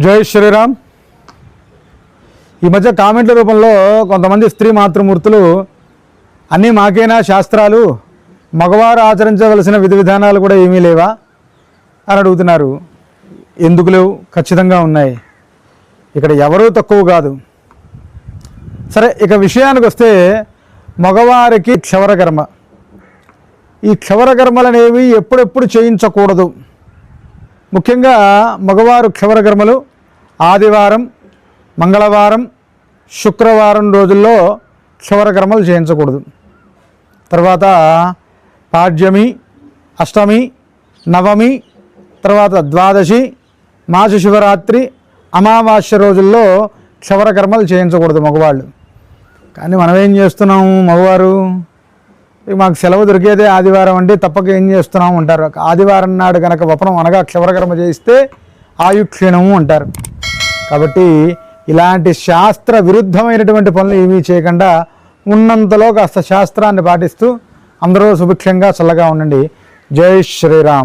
జై శ్రీరామ్. ఈ మధ్య కామెంట్ల రూపంలో కొంతమంది స్త్రీ మాతృమూర్తులు అన్నీ మాకేనా శాస్త్రాలు? మగవారు ఆచరించవలసిన విధి విధానాలు కూడా ఏమీ లేవా? అని అడుగుతున్నారు. ఎందుకు లేవు? ఖచ్చితంగా ఉన్నాయి. ఇక్కడ ఎవరూ తక్కువ కాదు. సరే ఇక విషయానికి వస్తే మగవారికి క్షవరకర్మ. ఈ క్షవరకర్మలు అనేవి ఎప్పుడెప్పుడు చేయించకూడదు. ముఖ్యంగా మగవారు క్షవరకర్మలు ఆదివారం మంగళవారం శుక్రవారం రోజుల్లో క్షవరకర్మలు చేయించకూడదు. తర్వాత పాడ్యమి అష్టమి నవమి తర్వాత ద్వాదశి మాస శివరాత్రి అమావాస్య రోజుల్లో క్షవరకర్మలు చేయించకూడదు మగవాళ్ళు. కానీ మనం ఏం చేస్తున్నాము మగవారు? మాకు సెలవు దొరికేదే ఆదివారం అండి తప్పక ఏం చేస్తున్నాము అంటారు. ఆదివారం నాడు కనుక వపనం అనగా క్షవరకర్మ చేయిస్తే ఆయుక్షీణము అంటారు. కాబట్టి ఇలాంటి శాస్త్ర విరుద్ధమైనటువంటి పనులు ఏమీ చేయకుండా ఉన్నంతలో కాస్త శాస్త్రాన్ని పాటిస్తూ అందరూ సుభిక్షంగా చల్లగా ఉండండి. జై శ్రీరామ్.